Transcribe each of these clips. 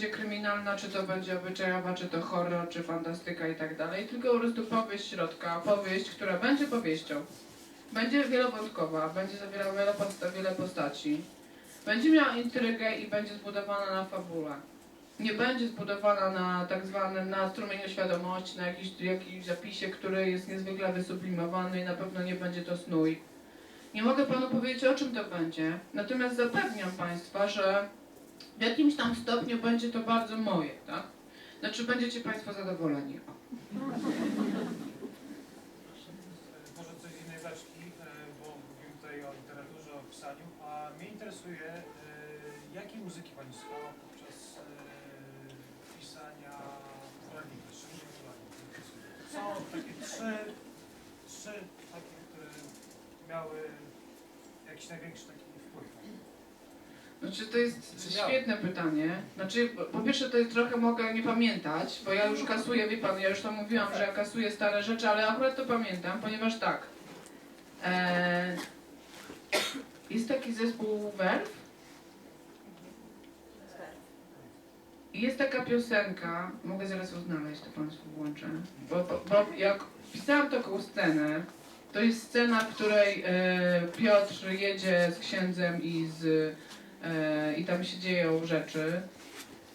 będzie kryminalna, czy to będzie obyczajowa, czy to horror, czy fantastyka i tak dalej, tylko po prostu powieść środka, powieść, która będzie powieścią. Będzie wielowątkowa, będzie zawierała wiele, posta- wiele postaci. Będzie miała intrygę i będzie zbudowana na fabule. Nie będzie zbudowana na tak zwanym, na strumieniu świadomości, na jakiś, jakimś zapisie, który jest niezwykle wysublimowany i na pewno nie będzie to snój. Nie mogę panu powiedzieć o czym to będzie, natomiast zapewniam państwa, że w jakimś tam stopniu będzie to bardzo moje, tak? Znaczy będziecie państwo zadowoleni. Może coś z innej beczki, e, bo mówimy tutaj o literaturze, o pisaniu, a mnie interesuje, e, jakiej muzyki Pani słuchała podczas e, pisania poradnika, szczególnie. Są takie trzy, trzy takie, które miały jakiś największy taki. Znaczy to jest świetne pytanie. Znaczy po- pierwsze to jest trochę mogę nie pamiętać, bo ja już kasuję, wie pan, ja już to mówiłam, że ja kasuję stare rzeczy, ale akurat to pamiętam, ponieważ tak. E, jest taki zespół Werw i jest taka piosenka, mogę zaraz ją znaleźć, to państwu włączę, bo, bo, bo jak pisałam taką scenę, to jest scena, w której e, Piotr jedzie z księdzem i z i tam się dzieją rzeczy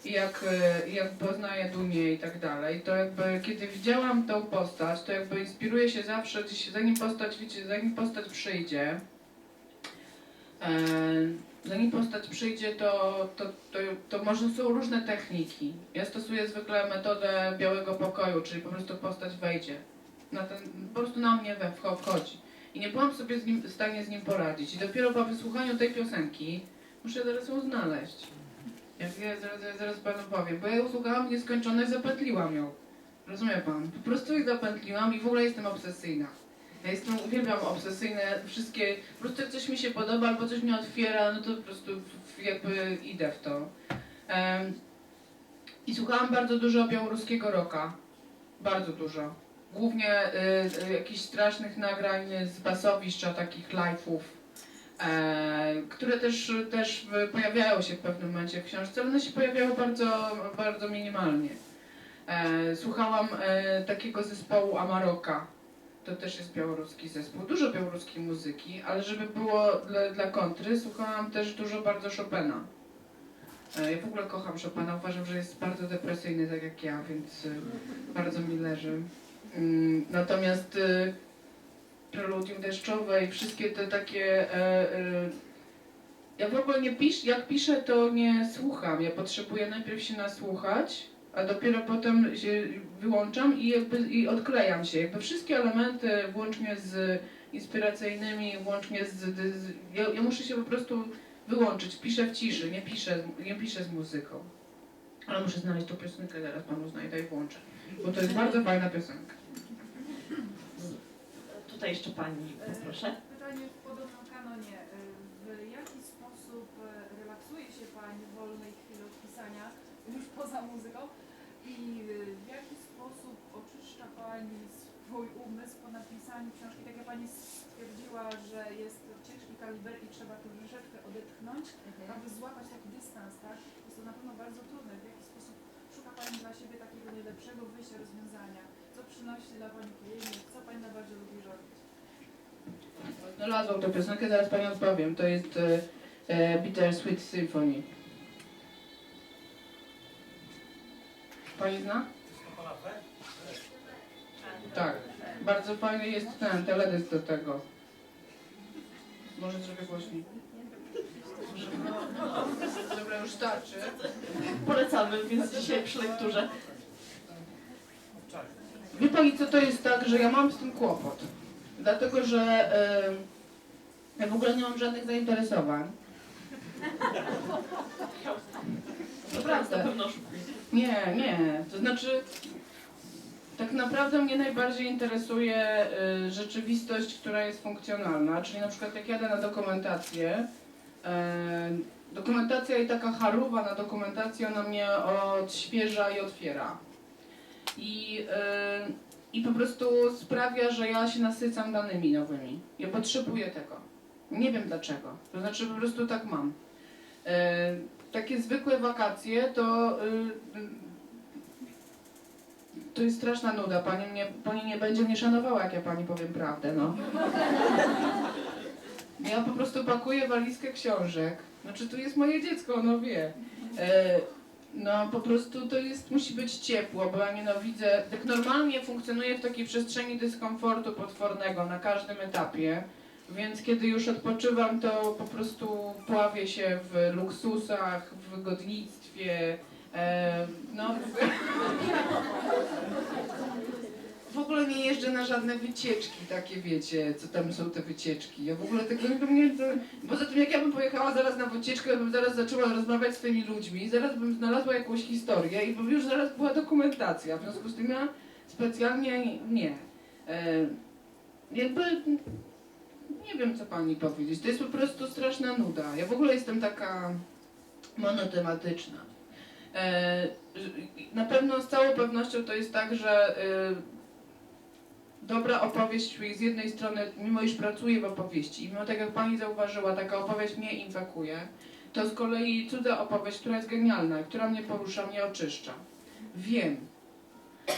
i jak, e, jak poznaję Dunię i tak dalej, to jakby kiedy widziałam tą postać, to jakby inspiruję się zawsze, gdzieś, zanim postać, wiecie, zanim postać przyjdzie, e, zanim postać przyjdzie, to, to, to, to może są różne techniki. Ja stosuję zwykle metodę białego pokoju, czyli po prostu postać wejdzie. Na ten, po prostu na mnie we wcho- wchodzi. I nie byłam sobie z nim, w stanie z nim poradzić. I dopiero po wysłuchaniu tej piosenki, muszę zaraz ją znaleźć. Jak ja zaraz, ja zaraz panu powiem, bo ja ją słuchałam w zapętliłam ją. Rozumie pan? Po prostu jej zapętliłam i w ogóle jestem obsesyjna. Ja jestem, uwielbiam obsesyjne wszystkie, po prostu jak coś mi się podoba albo coś mnie otwiera, no to po prostu jakby idę w to. Em, I słuchałam bardzo dużo białoruskiego rocka. Bardzo dużo. Głównie y, y, jakichś strasznych nagrań z basowiszcza, takich live'ów, które też, też pojawiają się w pewnym momencie w książce, one się pojawiały bardzo, bardzo minimalnie. E, słuchałam e, takiego zespołu Amaroka. To też jest białoruski zespół. Dużo białoruskiej muzyki, ale żeby było dla, dla kontry, słuchałam też dużo bardzo Chopina. E, Ja w ogóle kocham Chopina, uważam, że jest bardzo depresyjny, tak jak ja, więc e, bardzo mi leży. Mm, Natomiast e, preludium deszczowe i wszystkie te takie. E, e, ja w ogóle nie piszę, jak piszę, to nie słucham. Ja potrzebuję najpierw się nasłuchać, a dopiero potem się wyłączam i jakby i odklejam się. Jakby wszystkie elementy, włącznie z inspiracyjnymi, włącznie z. z ja, ja muszę się po prostu wyłączyć. Piszę w ciszy, nie piszę, nie piszę z muzyką. Ale muszę znaleźć tą piosenkę, zaraz panu znajdę i włączę. Bo to jest bardzo fajna piosenka. Tutaj jeszcze pani, proszę. Pytanie w podobnym kanonie. W jaki sposób e, relaksuje się Pani w wolnej chwili od pisania, już poza muzyką? I e, w jaki sposób oczyszcza Pani swój umysł po napisaniu książki? Tak jak Pani stwierdziła, że jest ciężki kaliber i trzeba tu troszeczkę odetchnąć, aby złapać taki dystans, tak? Jest to na pewno bardzo trudne. W jaki sposób szuka Pani dla siebie takiego najlepszego wyjścia, rozwiązania? Co przynosi dla Pani przyjemność? Co Pani najbardziej lubi robić? Znalazłam tę piosenkę, zaraz Pani odpowiem. To jest e, e, Bitter Sweet Symphony. Pani zna? Tak. Bardzo fajny jest ten teledysk do tego. Może zrobię głośniej. Dobra, już starczy. Polecamy, więc dzisiaj przy lekturze. Wie Pani co to jest tak, że ja mam z tym kłopot. Dlatego, że ja w ogóle nie mam żadnych zainteresowań. To prawda, na pewno oszukuję. Nie, nie. To znaczy, tak naprawdę mnie najbardziej interesuje y, rzeczywistość, która jest funkcjonalna. Czyli na przykład jak jadę na dokumentację, y, dokumentacja i taka haruwa na dokumentację, ona mnie odświeża i otwiera. I, y, I po prostu sprawia, że ja się nasycam danymi nowymi. Ja potrzebuję tego. Nie wiem dlaczego. To znaczy po prostu tak mam. Y, takie zwykłe wakacje to y, y, to jest straszna nuda. Pani, mnie, pani nie będzie mnie szanowała, jak ja pani powiem prawdę, no. Ja po prostu pakuję walizkę książek. Znaczy, tu jest moje dziecko, ono wie. E, no, po prostu to jest, musi być ciepło, bo ja nienawidzę, tak normalnie funkcjonuję w takiej przestrzeni dyskomfortu potwornego na każdym etapie. Więc kiedy już odpoczywam, to po prostu pławię się w luksusach, w wygodnictwie. E, no, w ogóle nie jeżdżę na żadne wycieczki, takie wiecie, co tam są te wycieczki. Ja w ogóle tego nie to... Poza tym jak ja bym pojechała zaraz na wycieczkę, bym zaraz zaczęła rozmawiać z tymi ludźmi, zaraz bym znalazła jakąś historię i by już zaraz była dokumentacja. W związku z tym ja specjalnie nie. E, jakby nie wiem co pani powiedzieć. To jest po prostu straszna nuda. Ja w ogóle jestem taka monotematyczna. E, na pewno z całą pewnością to jest tak, że e, dobra opowieść z jednej strony, mimo iż pracuję w opowieści i mimo tak jak pani zauważyła, taka opowieść mnie infekuje, to z kolei cudza opowieść, która jest genialna, która mnie porusza, mnie oczyszcza. Wiem.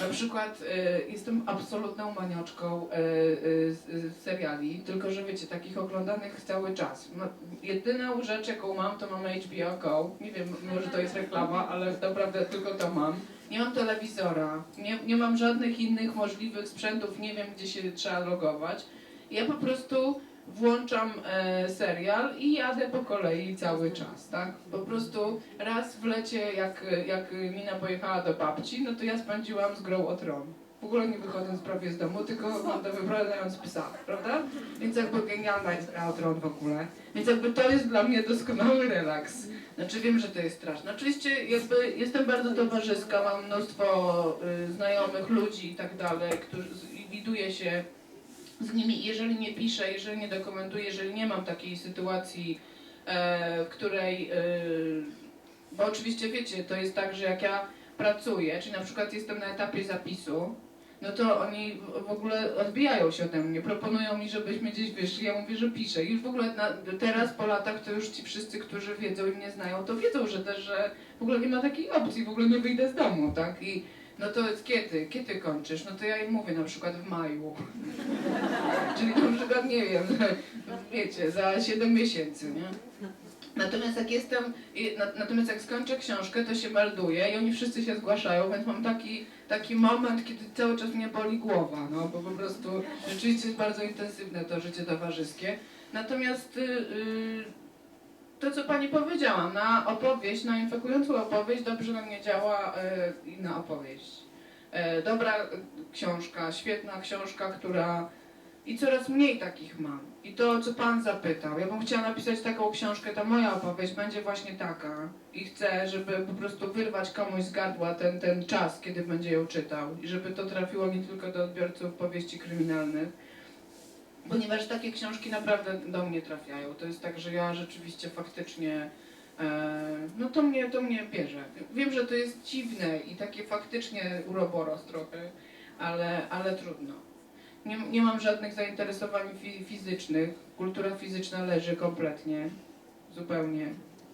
Na przykład y, jestem absolutną maniaczką y, y, z seriali, tylko że wiecie, takich oglądanych cały czas. No, jedyną rzecz, jaką mam, to mam HBO Go. Nie wiem, może to jest reklama, ale naprawdę tylko to mam. Nie mam telewizora, nie, nie mam żadnych innych możliwych sprzętów, nie wiem gdzie się trzeba logować. Ja po prostu włączam e, serial i jadę po kolei cały czas, tak? Po prostu raz w lecie, jak, jak Mina pojechała do babci, no to ja spędziłam z grą o tron. W ogóle nie wychodząc prawie z domu, tylko wybraniając psa, prawda? Więc jakby genialna jest gra o tron w ogóle. Więc jakby to jest dla mnie doskonały relaks. Znaczy wiem, że to jest straszne. Oczywiście jakby jestem bardzo towarzyska, mam mnóstwo y, znajomych ludzi i tak dalej, którzy widuję się z nimi. Jeżeli nie piszę, jeżeli nie dokumentuję, jeżeli nie mam takiej sytuacji, e, w której, e, bo oczywiście wiecie, to jest tak, że jak ja pracuję, czy na przykład jestem na etapie zapisu, no to oni w- ogóle odbijają się ode mnie, proponują mi, żebyśmy gdzieś wyszli, ja mówię, że piszę. I w ogóle na, teraz po latach to już ci wszyscy, którzy wiedzą i mnie znają, to wiedzą, że też, że w ogóle nie ma takiej opcji, w ogóle nie wyjdę z domu, tak? I no to jest kiedy? Kiedy kończysz? No to ja im mówię na przykład w maju. Czyli na przykład nie wiem, wiecie, za 7 miesięcy, nie? Natomiast jak jestem, na- natomiast jak skończę książkę, to się melduję i oni wszyscy się zgłaszają, więc mam taki, taki moment, kiedy cały czas mnie boli głowa, no bo po prostu rzeczywiście jest bardzo intensywne to życie towarzyskie. Natomiast y, y, to, co pani powiedziała, na opowieść, na infekującą opowieść dobrze na mnie działa y, inna opowieść. E, dobra książka, świetna książka, która i coraz mniej takich mam. I to, co Pan zapytał, ja bym chciała napisać taką książkę, ta moja opowieść będzie właśnie taka. I chcę, żeby po prostu wyrwać komuś z gardła ten, ten czas, kiedy będzie ją czytał. I żeby to trafiło nie tylko do odbiorców powieści kryminalnych. Ponieważ takie książki naprawdę do mnie trafiają. To jest tak, że ja rzeczywiście faktycznie E, no to mnie, to mnie bierze. Wiem, że to jest dziwne i takie faktycznie uroboros trochę, ale, ale trudno. Nie, nie mam żadnych zainteresowań fi, fizycznych. Kultura fizyczna leży kompletnie. Zupełnie.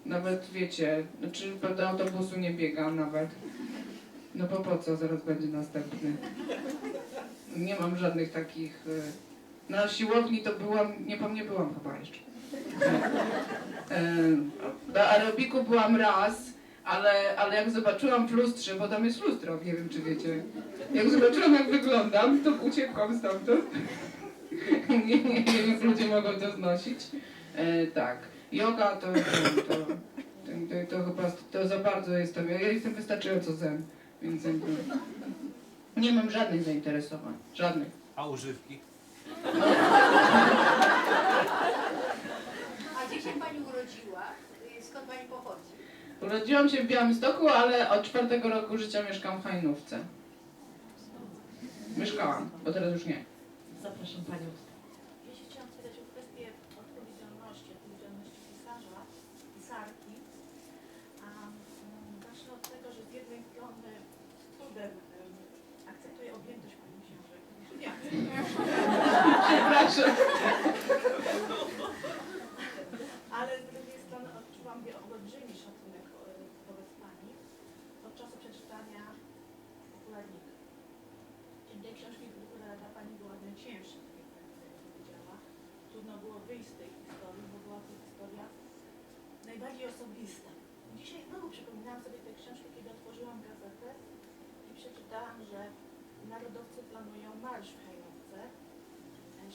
Nawet wiecie, znaczy do autobusu nie biegam nawet. No po co, zaraz będzie następny. Nie mam żadnych takich... e, Na siłowni to byłam, nie, po- nie byłam chyba jeszcze. Em, Do aerobiku byłam raz, ale, ale jak zobaczyłam w lustrze, bo tam jest lustro, nie wiem czy wiecie. Jak zobaczyłam jak wyglądam, to uciekłam stamtąd. nie, nie wiem jak ludzie mogą to znosić. E, tak. Yoga to, to, to, to, to chyba to za bardzo jestem. Ja jestem wystarczająco zen, więc jakby nie mam żadnych zainteresowań. Żadnych. A używki? A gdzie się Pani urodziła? Y, Skąd Pani pochodzi? Urodziłam się w Białymstoku, ale od czwartego roku życia mieszkam w Hajnówce. Mieszkałam, bo teraz już nie. Zapraszam Panią. Ja się chciałam spytać o kwestię odpowiedzialności, odpowiedzialności pisarza, pisarki. A mm, zacznę od tego, że z jednej strony z trudem em, akceptuję objętość Pani książek. Nie. Przepraszam.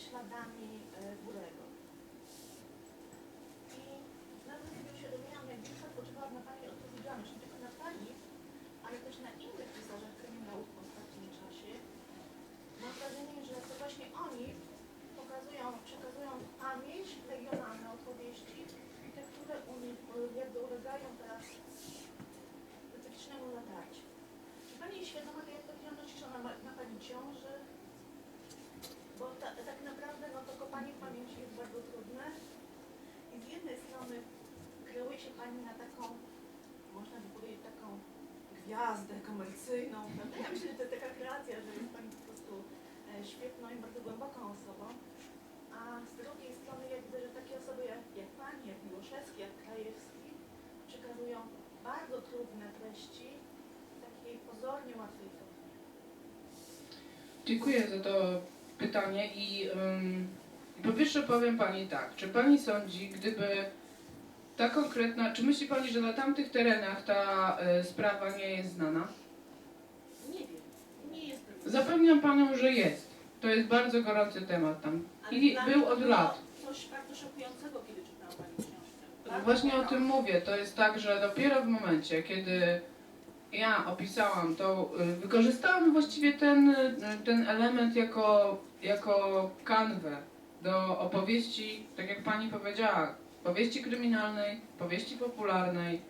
шлагами Pani na taką, można by powiedzieć, taką gwiazdę komercyjną, prawda? Ja myślę, że to jest taka kreacja, że jest Pani po prostu e, świetną i bardzo głęboką osobą. A z drugiej strony ja widzę, że takie osoby jak, jak Pani, jak Miłoszewski, jak Krajewski przekazują bardzo trudne treści w takiej pozornie łatwej formie. Dziękuję za to pytanie i ym, po pierwsze powiem Pani tak, czy Pani sądzi, gdyby ta konkretna, czy myśli Pani, że na tamtych terenach ta y, sprawa nie jest znana? Nie wiem, nie jest Zapewniam Panią, że jest. To jest bardzo gorący temat tam. Ale I dla był to od było lat. Coś bardzo szokującego, kiedy czytałam Pani książkę. Bardzo Właśnie o tym mówię. To jest tak, że dopiero w momencie, kiedy ja opisałam to, y, wykorzystałam właściwie ten, y, ten element jako, jako kanwę do opowieści, tak jak pani powiedziała, powieści kryminalnej, powieści popularnej,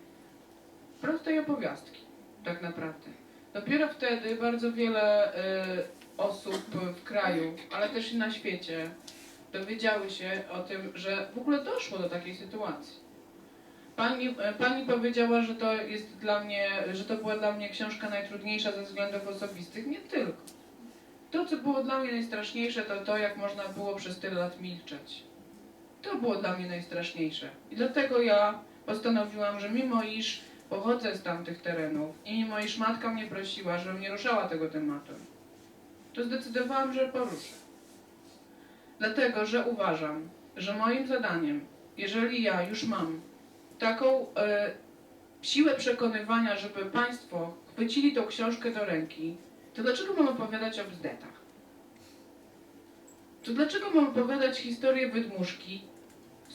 prostej opowiastki, tak naprawdę. Dopiero wtedy bardzo wiele y, osób w kraju, ale też i na świecie dowiedziały się o tym, że w ogóle doszło do takiej sytuacji. Pani, e, pani powiedziała, że to jest dla mnie, że to była dla mnie książka najtrudniejsza ze względów osobistych. Nie tylko. To, co było dla mnie najstraszniejsze, to to, jak można było przez tyle lat milczeć. To było dla mnie najstraszniejsze. I dlatego ja postanowiłam, że mimo iż pochodzę z tamtych terenów i mimo iż matka mnie prosiła, żebym nie ruszała tego tematu, to zdecydowałam, że poruszę. Dlatego, że uważam, że moim zadaniem, jeżeli ja już mam taką e, siłę przekonywania, żeby Państwo chwycili tą książkę do ręki, to dlaczego mam opowiadać o bzdetach? To dlaczego mam opowiadać historię wydmuszki,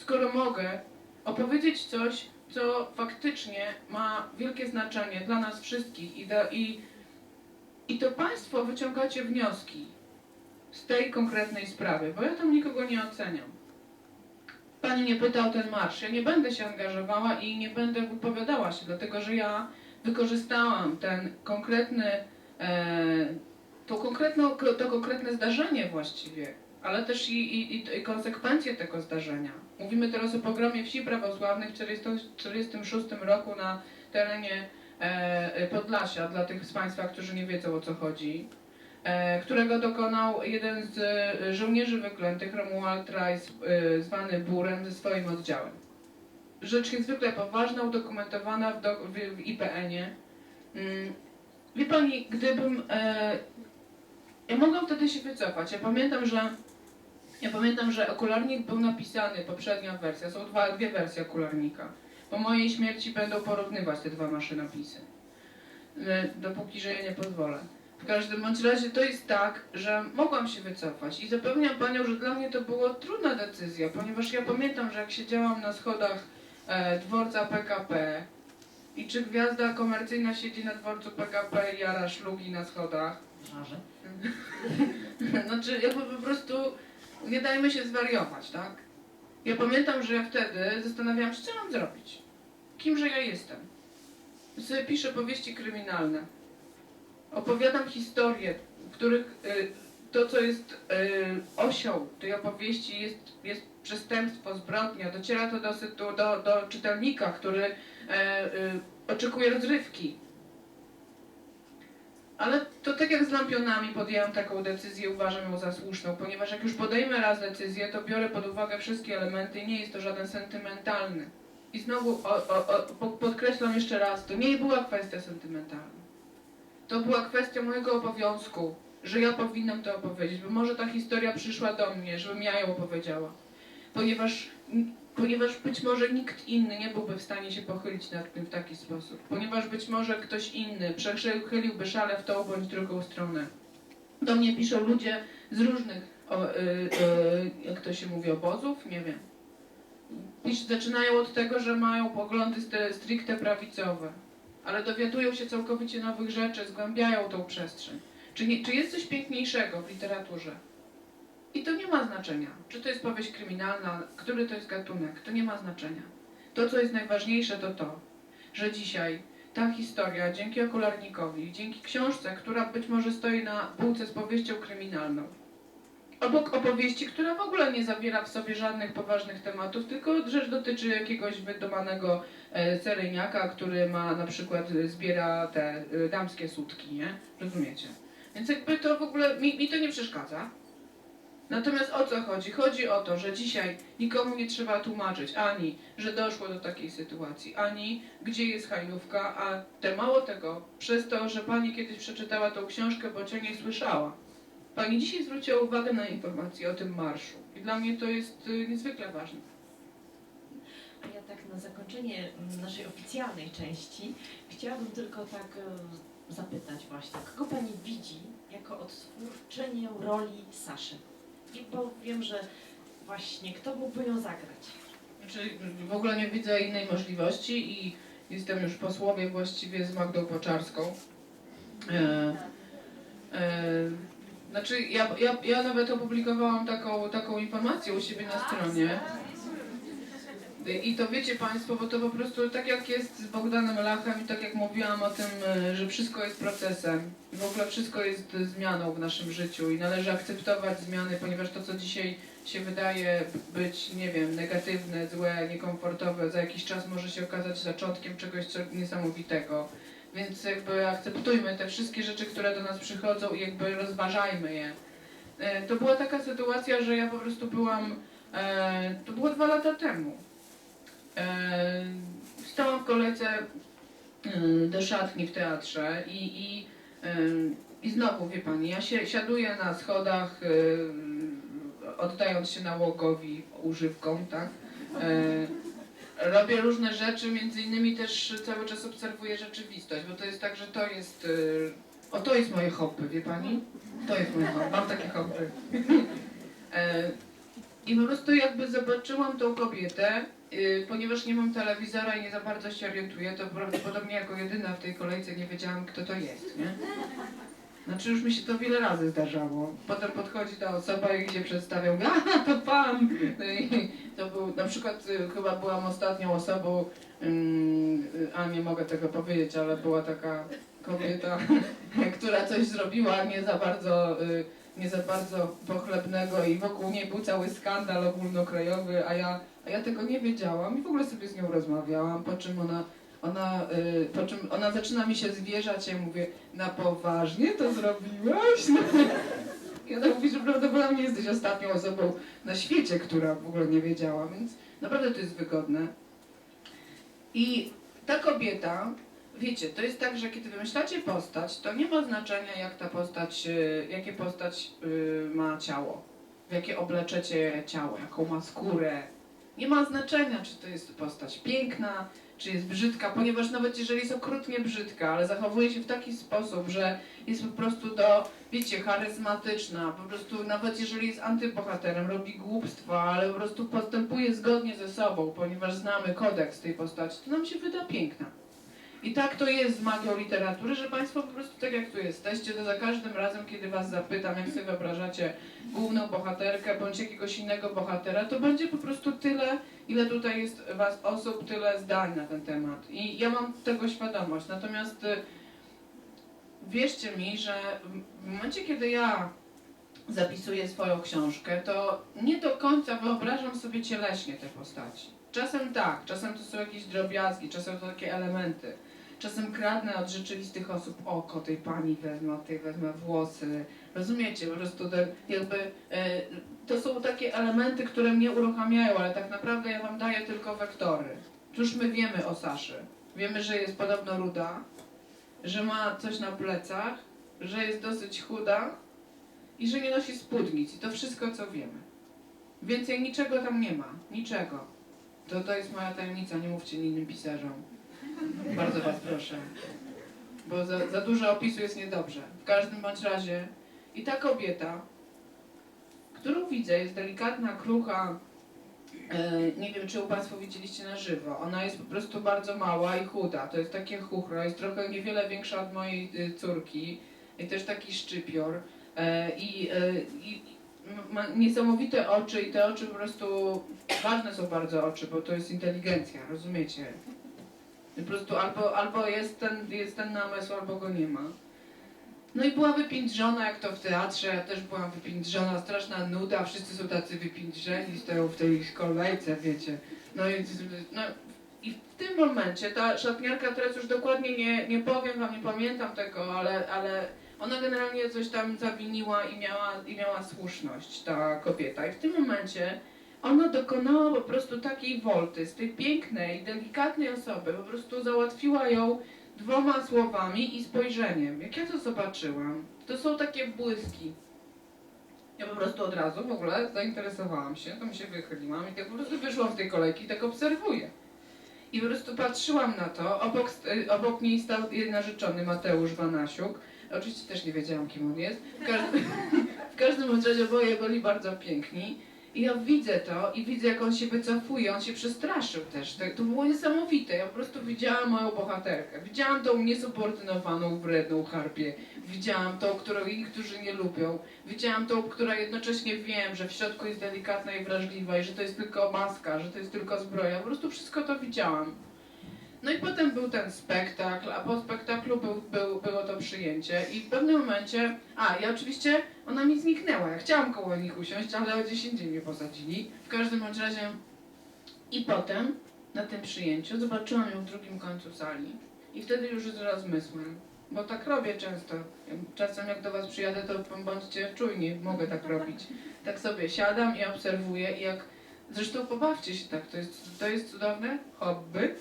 skoro mogę opowiedzieć coś, co faktycznie ma wielkie znaczenie dla nas wszystkich i, i, i to Państwo wyciągacie wnioski z tej konkretnej sprawy, bo ja tam nikogo nie oceniam. Pani mnie pyta o ten marsz. Ja nie będę się angażowała i nie będę wypowiadała się, dlatego że ja wykorzystałam ten konkretny, e, to, konkretną, to konkretne zdarzenie właściwie, ale też i, i, i, konsekwencje tego zdarzenia. Mówimy teraz o pogromie wsi prawosławnych w 1946 roku na terenie e, Podlasia, dla tych z Państwa, którzy nie wiedzą o co chodzi e, którego dokonał jeden z e, żołnierzy wyklętych, Romuald Rice, zwany Burem, ze swoim oddziałem. Rzecz niezwykle poważna, udokumentowana w, do, w, w IPN-ie. Mm, Wie Pani, gdybym... Ja mogłam wtedy się wycofać. Ja pamiętam, że ja pamiętam, że okularnik był napisany, poprzednia wersja, są dwa, dwie wersje okularnika. Po mojej śmierci będą porównywać te dwa maszynopisy. E, dopóki, że ja nie pozwolę. W każdym bądź razie to jest tak, że mogłam się wycofać i zapewniam Panią, że dla mnie to była trudna decyzja, ponieważ ja pamiętam, że jak siedziałam na schodach e, dworca PKP i czy gwiazda komercyjna siedzi na dworcu PKP i jara szlugi na schodach, Żarze. znaczy jakby po prostu nie dajmy się zwariować, tak? Ja pamiętam, że ja wtedy zastanawiałam się, co mam zrobić. Kimże ja jestem? Sobie piszę powieści kryminalne. Opowiadam historie, w których y, to, co jest y, osią tej opowieści, jest, jest przestępstwo, zbrodnia. Dociera to do, do, do czytelnika, który e, y, oczekuje rozrywki. Ale to tak jak z lampionami podjęłam taką decyzję, uważam ją za słuszną, ponieważ jak już podejmę raz decyzję, to biorę pod uwagę wszystkie elementy i nie jest to żaden sentymentalny. I znowu o, o, o, po- podkreślam jeszcze raz, to nie była kwestia sentymentalna. To była kwestia mojego obowiązku, że ja powinnam to opowiedzieć, bo może ta historia przyszła do mnie, żebym ja ją opowiedziała. Ponieważ, ponieważ być może nikt inny nie byłby w stanie się pochylić nad tym w taki sposób. Ponieważ być może ktoś inny przechyliłby szale w tą bądź drugą stronę. Do mnie piszą ludzie z różnych, o, y, y, jak to się mówi, obozów, nie wiem. Pisz, zaczynają od tego, że mają poglądy stricte prawicowe, ale dowiadują się całkowicie nowych rzeczy, zgłębiają tą przestrzeń. Czy, czy jest coś piękniejszego w literaturze? I to nie ma znaczenia. Czy to jest powieść kryminalna, który to jest gatunek, to nie ma znaczenia. To, co jest najważniejsze, to to, że dzisiaj ta historia, dzięki okularnikowi, dzięki książce, która być może stoi na półce z powieścią kryminalną, obok opowieści, która w ogóle nie zawiera w sobie żadnych poważnych tematów, tylko rzecz dotyczy jakiegoś wydomanego e, seryjniaka, który ma na przykład e, zbiera te e, damskie sutki, nie? Rozumiecie? Więc jakby to w ogóle mi, mi to nie przeszkadza. Natomiast o co chodzi? Chodzi o to, że dzisiaj nikomu nie trzeba tłumaczyć ani, że doszło do takiej sytuacji, ani gdzie jest hajnówka, a te mało tego, przez to, że pani kiedyś przeczytała tą książkę, bo cię nie słyszała. Pani dzisiaj zwróciła uwagę na informacje o tym marszu. I dla mnie to jest y, niezwykle ważne. A ja tak na zakończenie mm, naszej oficjalnej części chciałabym tylko tak e, zapytać właśnie, kogo Pani widzi jako odtwórczynię roli Saszy? I bo wiem, że właśnie kto mógłby ją zagrać? Znaczy, w ogóle nie widzę innej możliwości i jestem już po słowie właściwie z Magdą Poczarską. E, e, znaczy, ja, ja, ja nawet opublikowałam taką, taką informację u siebie na stronie. I to wiecie Państwo, bo to po prostu tak jak jest z Bogdanem Lachem i tak jak mówiłam o tym, e, że wszystko jest procesem. W ogóle wszystko jest zmianą w naszym życiu i należy akceptować zmiany, ponieważ to, co dzisiaj się wydaje być, nie wiem, negatywne, złe, niekomfortowe, za jakiś czas może się okazać zaczątkiem czegoś niesamowitego. Więc jakby akceptujmy te wszystkie rzeczy, które do nas przychodzą i jakby rozważajmy je. E, To była taka sytuacja, że ja po prostu byłam, e, to było dwa lata temu. E, Stałam w kolejce e, do szatni w teatrze i, i, e, i znowu, wie pani, ja się siaduję na schodach, oddając się nałogowi używkom, tak? Robię różne rzeczy, między innymi też cały czas obserwuję rzeczywistość, bo to jest tak, że to jest, o to jest moje hobby, wie pani? To jest moje hobby, mam takie hobby. I po prostu jakby zobaczyłam tą kobietę, ponieważ nie mam telewizora i nie za bardzo się orientuję, to prawdopodobnie jako jedyna w tej kolejce nie wiedziałam, kto to jest, nie? Znaczy już mi się to wiele razy zdarzało. Potem podchodzi ta osoba i się przedstawia, a to pan! No i to był, na przykład y, chyba byłam ostatnią osobą, y, a nie mogę tego powiedzieć, ale była taka kobieta, która coś zrobiła nie za bardzo, y, nie za bardzo pochlebnego i wokół niej był cały skandal ogólnokrajowy, a ja, a ja tego nie wiedziałam i w ogóle sobie z nią rozmawiałam, po czym ona ona, y, po czym ona zaczyna mi się zwierzać, ja mówię, na poważnie to zrobiłaś? I ona mówi, że prawdopodobnie jesteś ostatnią osobą na świecie, która w ogóle nie wiedziała, więc naprawdę to jest wygodne. I ta kobieta, wiecie, to jest tak, że kiedy wymyślacie postać, to nie ma znaczenia, jak ta postać, y, jakie postać y, ma ciało, w jakie obleczecie ciało, jaką ma skórę. Nie ma znaczenia, czy to jest postać piękna, czy jest brzydka, ponieważ nawet jeżeli jest okrutnie brzydka, ale zachowuje się w taki sposób, że jest po prostu do, wiecie, charyzmatyczna, po prostu nawet jeżeli jest antybohaterem, robi głupstwa, ale po prostu postępuje zgodnie ze sobą, ponieważ znamy kodeks tej postaci, to nam się wyda piękna. I tak to jest z magią literatury, że Państwo po prostu tak jak tu jesteście, to za każdym razem, kiedy Was zapytam, jak sobie wyobrażacie główną bohaterkę bądź jakiegoś innego bohatera, to będzie po prostu tyle, ile tutaj jest Was osób, tyle zdań na ten temat. I ja mam tego świadomość. Natomiast y, wierzcie mi, że w momencie, kiedy ja zapisuję swoją książkę, to nie do końca wyobrażam sobie cieleśnie te postaci. Czasem tak, czasem to są jakieś drobiazgi, czasem to takie elementy. Czasem kradnę od rzeczywistych osób oko tej pani wezmę, tej wezmę włosy. Rozumiecie? Po prostu te, jakby e, to są takie elementy, które mnie uruchamiają, ale tak naprawdę ja wam daję tylko wektory. Cóż my wiemy o Saszy? Wiemy, że jest podobno ruda, że ma coś na plecach, że jest dosyć chuda i że nie nosi spódnic. I to wszystko, co wiemy. Więcej niczego tam nie ma. Niczego. To, to jest moja tajemnica, nie mówcie innym pisarzom. Bardzo was proszę. Bo za, za dużo opisu jest niedobrze. W każdym bądź razie i ta kobieta, którą widzę, jest delikatna, krucha. E, nie wiem, czy u Państwo widzieliście na żywo. Ona jest po prostu bardzo mała i chuda. To jest takie chuchro, jest trochę niewiele większa od mojej y, córki. I też taki szczypior. E, I, e, i ma niesamowite oczy i te oczy po prostu ważne są bardzo oczy, bo to jest inteligencja, rozumiecie? Po prostu albo, albo jest, ten, jest ten namysł, albo go nie ma. No i była wypiętrzona, jak to w teatrze, ja też byłam wypiętrzona, straszna nuda, wszyscy są tacy wypiętrzeni, stoją w tej kolejce, wiecie. No i, no, i w tym momencie ta szatniarka, teraz już dokładnie nie, nie powiem wam, nie pamiętam tego, ale, ale ona generalnie coś tam zawiniła i miała, i miała słuszność, ta kobieta. I w tym momencie ona dokonała po prostu takiej wolty z tej pięknej, delikatnej osoby, po prostu załatwiła ją dwoma słowami i spojrzeniem. Jak ja to zobaczyłam, to są takie błyski. Ja po prostu od razu w ogóle zainteresowałam się, to mi się wychyliłam i tak po prostu wyszłam z tej kolejki i tak obserwuję. I po prostu patrzyłam na to, obok, st- obok niej stał jej narzeczony Mateusz Wanasiuk. Oczywiście też nie wiedziałam, kim on jest. W każdym, w każdym razie oboje byli bardzo piękni. I ja widzę to i widzę, jak on się wycofuje, on się przestraszył też. To, było niesamowite. Ja po prostu widziałam moją bohaterkę. Widziałam tą niesubordynowaną, wredną harpię. Widziałam tą, którą niektórzy nie lubią. Widziałam tą, która jednocześnie wiem, że w środku jest delikatna i wrażliwa i że to jest tylko maska, że to jest tylko zbroja. Po prostu wszystko to widziałam. No i potem był ten spektakl, a po spektaklu był, był, było to przyjęcie i w pewnym momencie, a i oczywiście ona mi zniknęła. Ja chciałam koło nich usiąść, ale gdzieś indziej mnie posadzili. W każdym bądź razie i potem na tym przyjęciu zobaczyłam ją w drugim końcu sali i wtedy już z rozmysłem, bo tak robię często. Czasem jak do was przyjadę, to bądźcie czujni, mogę tak robić. Tak sobie siadam i obserwuję i jak Zresztą pobawcie się tak, to jest, to jest cudowne hobby.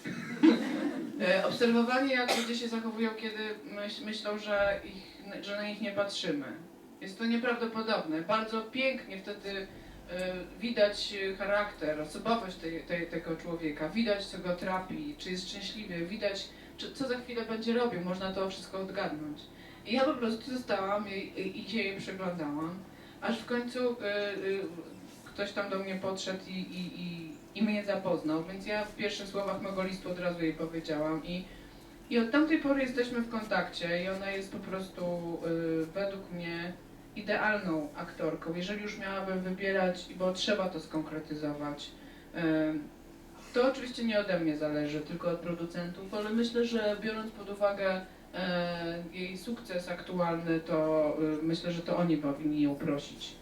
E, Obserwowanie, jak ludzie się zachowują, kiedy myśl, myślą, że, ich, że na nich nie patrzymy. Jest to nieprawdopodobne. Bardzo pięknie wtedy e, widać charakter, osobowość tej, tej, tego człowieka, widać co go trapi, czy jest szczęśliwy, widać czy, co za chwilę będzie robił, można to wszystko odgadnąć. I ja po prostu zostałam i, i, i się jej przyglądałam, aż w końcu y, y, ktoś tam do mnie podszedł i, i, i, i mnie zapoznał, więc ja w pierwszych słowach mego listu od razu jej powiedziałam. I, i od tamtej pory jesteśmy w kontakcie i ona jest po prostu y, według mnie idealną aktorką. Jeżeli już miałabym wybierać, bo trzeba to skonkretyzować, to oczywiście nie ode mnie zależy, tylko od producentów, ale myślę, że biorąc pod uwagę jej sukces aktualny, to myślę, że to oni powinni ją prosić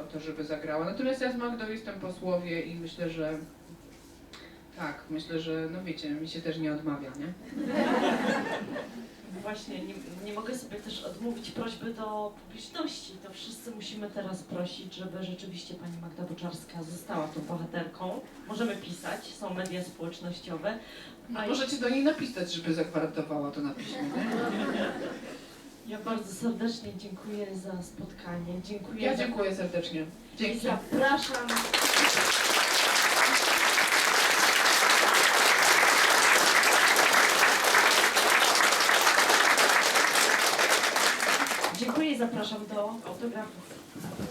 o to, żeby zagrała. Natomiast ja z Magdą jestem po słowie i myślę, że tak, myślę, że no wiecie, mi się też nie odmawia, nie? Właśnie, nie, nie mogę sobie też odmówić prośby do publiczności. To wszyscy musimy teraz prosić, żeby rzeczywiście pani Magda Boczarska została tą bohaterką. Możemy pisać, są media społecznościowe. A Możecie do niej napisać, żeby zagwarantowała to na piśmie? Ja bardzo serdecznie dziękuję za spotkanie. Dziękuję Ja za... dziękuję serdecznie. I Dzięki. zapraszam. Dziękuję i zapraszam do autografów.